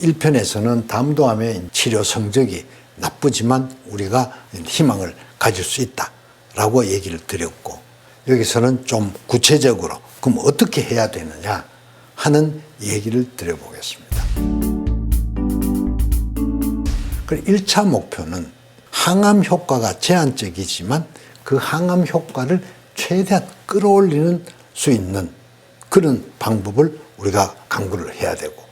1편에서는 담도암의 치료 성적이 나쁘지만 우리가 희망을 가질 수 있다라고 얘기를 드렸고 여기서는 좀 구체적으로 그럼 어떻게 해야 되느냐 하는 얘기를 드려보겠습니다. 그 1차 목표는 항암 효과가 제한적이지만 그 항암 효과를 최대한 끌어올리는 수 있는 그런 방법을 우리가 강구를 해야 되고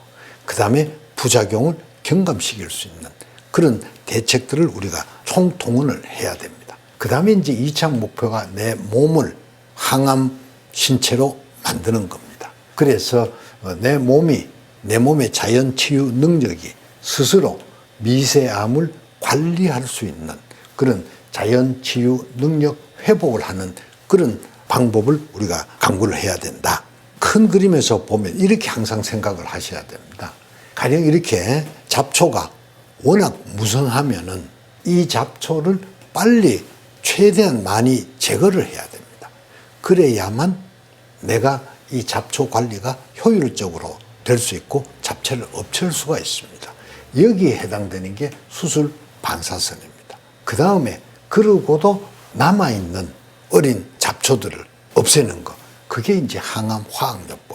그 다음에 부작용을 경감시킬 수 있는 그런 대책들을 우리가 총동원을 해야 됩니다. 그 다음에 이제 2차 목표가 내 몸을 항암 신체로 만드는 겁니다. 그래서 어, 내 몸이 내 몸의 자연 치유 능력이 스스로 미세암을 관리할 수 있는 그런 자연 치유 능력 회복을 하는 그런 방법을 우리가 강구를 해야 된다. 큰 그림에서 보면 이렇게 항상 생각을 하셔야 됩니다. 가령 이렇게 잡초가 워낙 무성하면은 이 잡초를 빨리 최대한 많이 제거를 해야 됩니다. 그래야만 내가 이 잡초 관리가 효율적으로 될 수 있고 잡초를 없앨 수가 있습니다. 여기에 해당되는 게 수술 반사선입니다. 그 다음에 그러고도 남아있는 어린 잡초들을 없애는 거. 그게 이제 항암 화학요법이죠.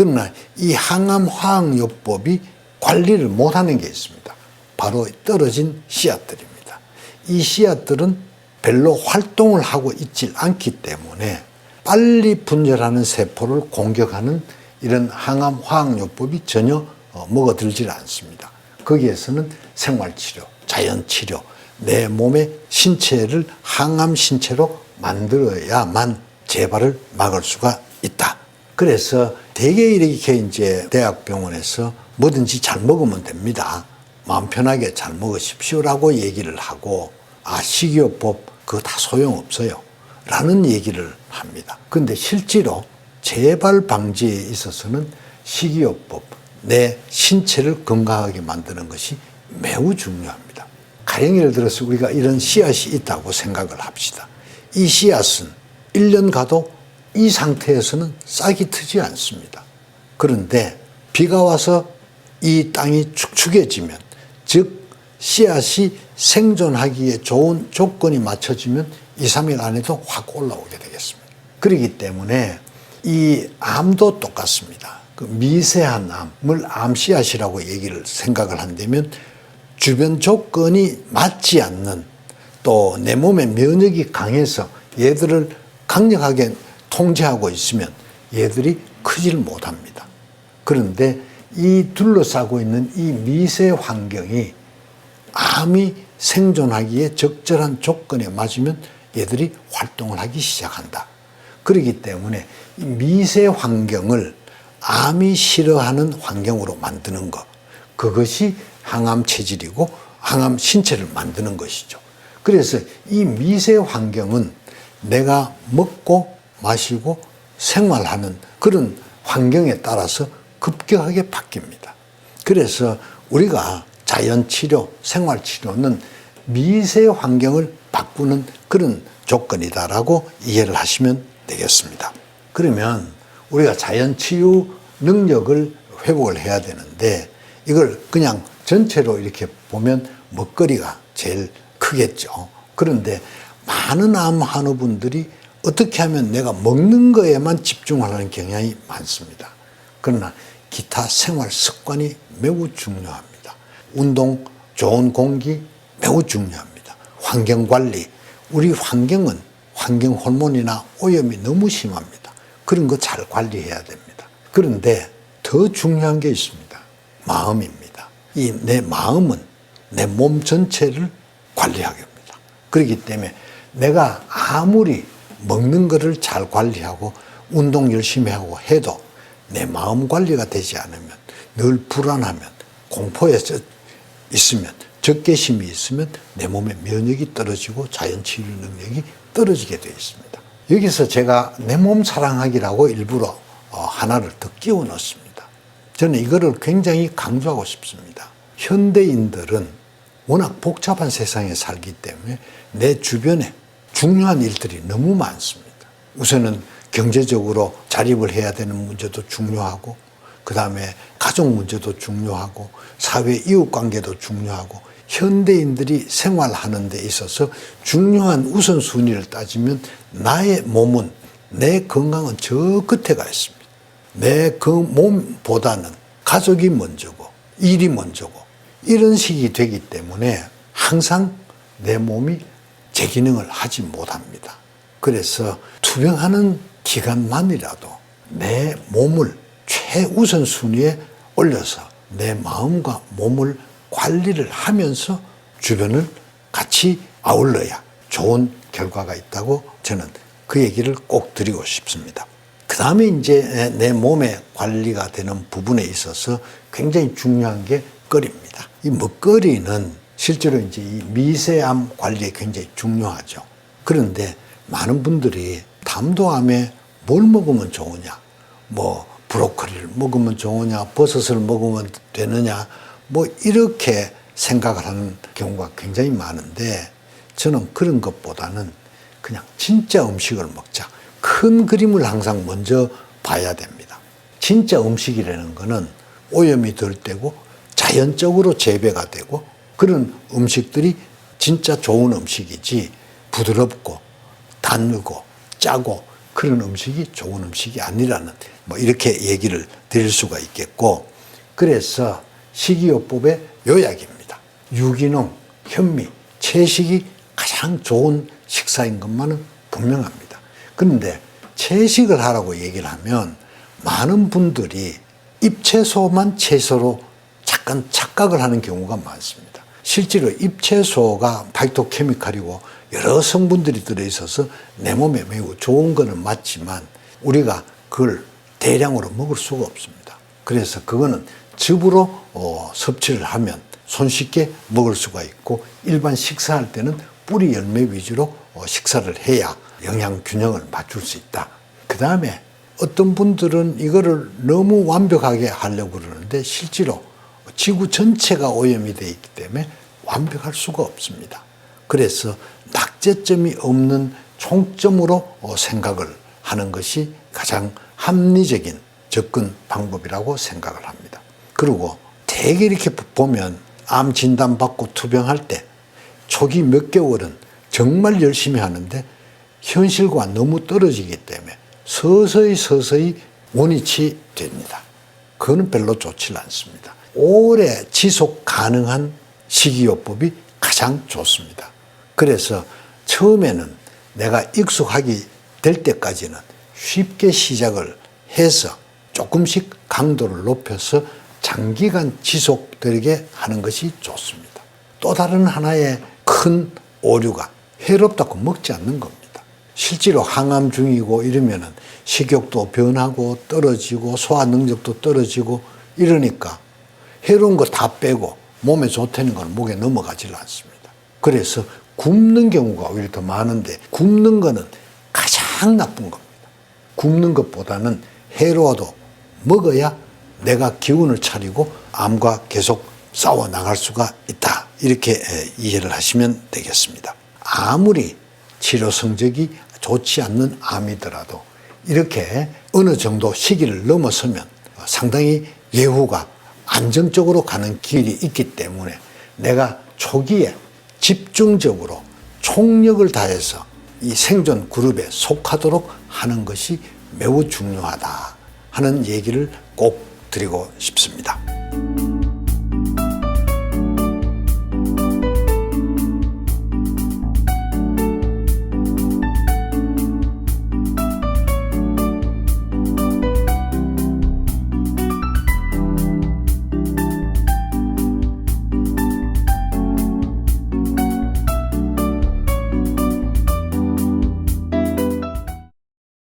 그러나 이 항암 화학요법이 관리를 못하는 게 있습니다. 바로 떨어진 씨앗들입니다. 이 씨앗들은 별로 활동을 하고 있질 않기 때문에 빨리 분열하는 세포를 공격하는 이런 항암 화학요법이 전혀 어, 먹어들질 않습니다. 거기에서는 생활치료, 자연치료, 내 몸의 신체를 항암 신체로 만들어야만 재발을 막을 수가 있다. 그래서 대개 이렇게 이제 대학병원에서 뭐든지 잘 먹으면 됩니다. 마음 편하게 잘 먹으십시오라고 얘기를 하고 아 식이요법 그거 다 소용없어요. 라는 얘기를 합니다. 근데 실제로 재발 방지에 있어서는 식이요법, 내 신체를 건강하게 만드는 것이 매우 중요합니다. 가령 예를 들어서 우리가 이런 씨앗이 있다고 생각을 합시다. 이 씨앗은 1년 가도 이 상태에서는 싹이 트지 않습니다. 그런데 비가 와서 이 땅이 축축해지면, 즉, 씨앗이 생존하기에 좋은 조건이 맞춰지면 2, 3일 안에도 확 올라오게 되겠습니다. 그렇기 때문에 이 암도 똑같습니다. 그 미세한 암을 암씨앗이라고 얘기를 생각을 한다면 주변 조건이 맞지 않는 또 내 몸의 면역이 강해서 얘들을 강력하게 통제하고 있으면 얘들이 크지를 못합니다. 그런데 이 둘러싸고 있는 이 미세 환경이 암이 생존하기에 적절한 조건에 맞으면 얘들이 활동을 하기 시작한다. 그렇기 때문에 이 미세 환경을 암이 싫어하는 환경으로 만드는 것. 그것이 항암 체질이고 항암 신체를 만드는 것이죠. 그래서 이 미세 환경은 내가 먹고 마시고 생활하는 그런 환경에 따라서 급격하게 바뀝니다. 그래서 우리가 자연 치료, 생활 치료는 미세 환경을 바꾸는 그런 조건이다라고 이해를 하시면 되겠습니다. 그러면 우리가 자연 치유 능력을 회복을 해야 되는데 이걸 그냥 전체로 이렇게 보면 먹거리가 제일 크겠죠. 그런데 많은 암 환우분들이 어떻게 하면 내가 먹는 거에만 집중하는 경향이 많습니다. 그러나 기타 생활 습관이 매우 중요합니다. 운동, 좋은 공기 매우 중요합니다. 환경 관리. 우리 환경은 환경 호르몬이나 오염이 너무 심합니다. 그런 거 잘 관리해야 됩니다. 그런데 더 중요한 게 있습니다. 마음입니다. 이 내 마음은 내 몸 전체를 관리하게 합니다. 그렇기 때문에 내가 아무리 먹는 거를 잘 관리하고 운동 열심히 하고 해도 내 마음 관리가 되지 않으면 늘 불안하면 공포에 있으면 적개심이 있으면 내 몸의 면역이 떨어지고 자연 치유 능력이 떨어지게 되어 있습니다. 여기서 제가 내 몸 사랑하기라고 일부러 어, 하나를 더 끼워 넣습니다. 저는 이거를 굉장히 강조하고 싶습니다. 현대인들은 워낙 복잡한 세상에 살기 때문에 내 주변에 중요한 일들이 너무 많습니다. 우선은 경제적으로 자립을 해야 되는 문제도 중요하고 그 다음에 가족 문제도 중요하고 사회 이웃 관계도 중요하고 현대인들이 생활하는 데 있어서 중요한 우선순위를 따지면 나의 몸은 내 건강은 저 끝에 가 있습니다. 내 그 몸보다는 가족이 먼저고 일이 먼저고 이런 식이 되기 때문에 항상 내 몸이 제 기능을 하지 못합니다. 그래서 투병하는 기간만이라도 내 몸을 최우선 순위에 올려서 내 마음과 몸을 관리를 하면서 주변을 같이 아울러야 좋은 결과가 있다고 저는 그 얘기를 꼭 드리고 싶습니다. 그 다음에 이제 내 몸의 관리가 되는 부분에 있어서 굉장히 중요한 게 먹거리입니다. 이 먹거리는 실제로 이제 이 미세암 관리에 굉장히 중요하죠. 그런데 많은 분들이 담도암에 뭘 먹으면 좋으냐, 뭐 브로콜리를 먹으면 좋으냐, 버섯을 먹으면 되느냐, 뭐 이렇게 생각을 하는 경우가 굉장히 많은데 저는 그런 것보다는 그냥 진짜 음식을 먹자. 큰 그림을 항상 먼저 봐야 됩니다. 진짜 음식이라는 거는 오염이 덜 되고 자연적으로 재배가 되고 그런 음식들이 진짜 좋은 음식이지 부드럽고 단고 짜고 그런 음식이 좋은 음식이 아니라는 뭐 이렇게 얘기를 드릴 수가 있겠고 그래서 식이요법의 요약입니다. 유기농, 현미, 채식이 가장 좋은 식사인 것만은 분명합니다. 그런데 채식을 하라고 얘기를 하면 많은 분들이 잎채소만 채소로 잠깐 착각을 하는 경우가 많습니다. 실제로 잎채소가 파이토케미칼이고 여러 성분들이 들어있어서 내 몸에 매우 좋은 거는 맞지만 우리가 그걸 대량으로 먹을 수가 없습니다. 그래서 그거는 즙으로 어, 섭취를 하면 손쉽게 먹을 수가 있고 일반 식사할 때는 뿌리 열매 위주로 어, 식사를 해야 영양 균형을 맞출 수 있다. 그 다음에 어떤 분들은 이거를 너무 완벽하게 하려고 그러는데 실제로 지구 전체가 오염이 되어 있기 때문에 완벽할 수가 없습니다. 그래서 낙제점이 없는 총점으로 어, 생각을 하는 것이 가장 합리적인 접근 방법이라고 생각을 합니다. 그리고 대개 이렇게 보면 암 진단 받고 투병할 때 초기 몇 개월은 정말 열심히 하는데 현실과 너무 떨어지기 때문에 서서히 서서히 원위치 됩니다. 그거는 별로 좋지 않습니다. 오래 지속 가능한 식이요법이 가장 좋습니다. 그래서 처음에는 내가 익숙하게 될 때까지는 쉽게 시작을 해서 조금씩 강도를 높여서 장기간 지속되게 하는 것이 좋습니다. 또 다른 하나의 큰 오류가 해롭다고 먹지 않는 겁니다. 실제로 항암 중이고 이러면은 식욕도 변하고 떨어지고 소화 능력도 떨어지고 이러니까 해로운 거 다 빼고 몸에 좋다는 건 목에 넘어가질 않습니다. 그래서 굶는 경우가 오히려 더 많은데 굶는 거는 가장 나쁜 겁니다. 굶는 것보다는 해로워도 먹어야 내가 기운을 차리고 암과 계속 싸워 나갈 수가 있다. 이렇게 이해를 하시면 되겠습니다. 아무리 치료 성적이 좋지 않는 암이더라도 이렇게 어느 정도 시기를 넘어서면 상당히 예후가 안정적으로 가는 길이 있기 때문에 내가 초기에 집중적으로 총력을 다해서 이 생존 그룹에 속하도록 하는 것이 매우 중요하다 하는 얘기를 꼭 드리고 싶습니다.